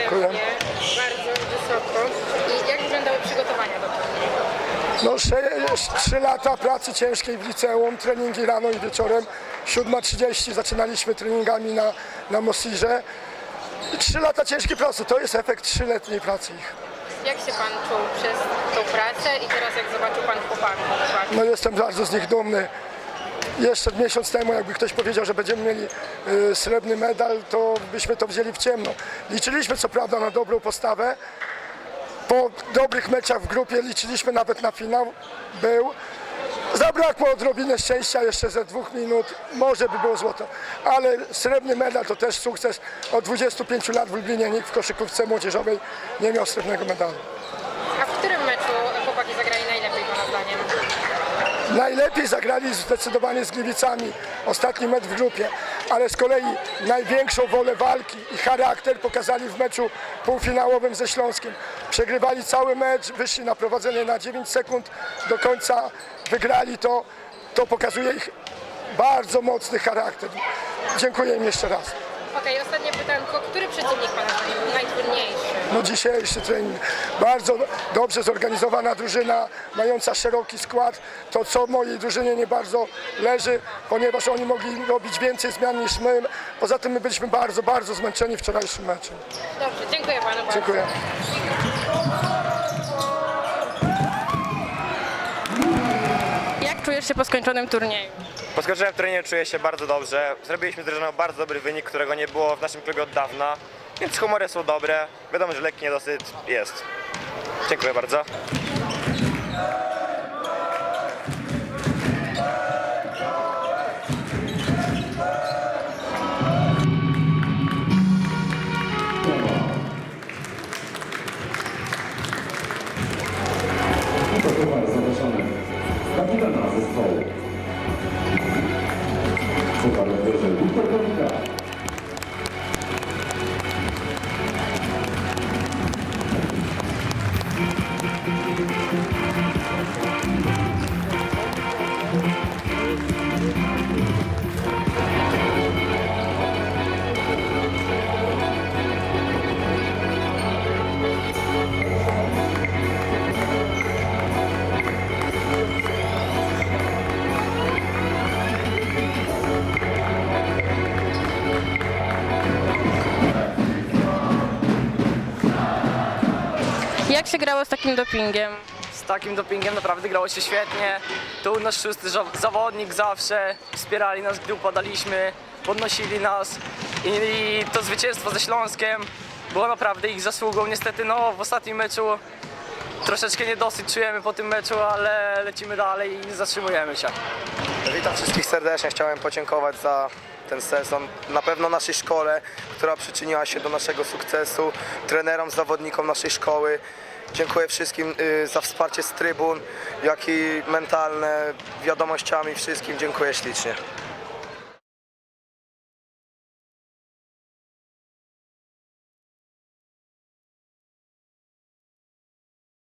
Dziękuję. bardzo wysoko. I jak wyglądały przygotowania do turnieju? No, sze- trzy lata pracy ciężkiej w liceum, treningi rano i wieczorem. 7.30 zaczynaliśmy treningami na, na Mosirze. I Trzy lata ciężkiej pracy, to jest efekt trzyletniej pracy ich. Jak się Pan czuł przez tą pracę i teraz jak zobaczył Pan chłopaków? No jestem bardzo z nich dumny. Jeszcze miesiąc temu, jakby ktoś powiedział, że będziemy mieli y, srebrny medal, to byśmy to wzięli w ciemno. Liczyliśmy co prawda na dobrą postawę. Po dobrych meczach w grupie liczyliśmy nawet na finał. Był. Zabrakło odrobinę szczęścia jeszcze ze dwóch minut. Może by było złoto. Ale srebrny medal to też sukces. Od 25 lat w Lublinie nikt w koszykówce młodzieżowej nie miał srebrnego medalu. A w którym meczu chłopaki zagrali najlepiej Pana zdaniem? Najlepiej zagrali zdecydowanie z Gliwicami, ostatni mecz w grupie, ale z kolei największą wolę walki i charakter pokazali w meczu półfinałowym ze Śląskiem. Przegrywali cały mecz, wyszli na prowadzenie na 9 sekund, do końca wygrali to, to pokazuje ich bardzo mocny charakter. Dziękuję im jeszcze raz. Okej, ostatnie pytanko. Który przeciwnik Pana najtrudniejszy? No dzisiejszy trening, bardzo dobrze zorganizowana drużyna, mająca szeroki skład. To co mojej drużynie nie bardzo leży, ponieważ oni mogli robić więcej zmian niż my. Poza tym my byliśmy bardzo, bardzo zmęczeni wczorajszym meczem. Dobrze, dziękuję Panu bardzo. Dziękuję. Jak czujesz się po skończonym turnieju? Po skończonym turnieju czuję się bardzo dobrze. Zrobiliśmy z drużyną bardzo dobry wynik, którego nie było w naszym klubie od dawna. Więc humory są dobre. Wiadomo, że lekki niedosyt jest. Dziękuję bardzo. Kapitana zespołu. Puchar bierze Wiktor Jak się grało z takim dopingiem? z takim dopingiem naprawdę grało się świetnie. Tu nasz szósty zawodnik zawsze wspierali nas, gdy upadaliśmy, podnosili nas i, i to zwycięstwo ze Śląskiem było naprawdę ich zasługą. Niestety no, w ostatnim meczu troszeczkę niedosyt czujemy po tym meczu, ale lecimy dalej i nie zatrzymujemy się. Witam wszystkich serdecznie. Chciałem podziękować za ten sezon. Na pewno naszej szkole, która przyczyniła się do naszego sukcesu, trenerom, zawodnikom naszej szkoły. Dziękuję wszystkim y, za wsparcie z trybun, jak i mentalne, wiadomościami wszystkim. Dziękuję ślicznie.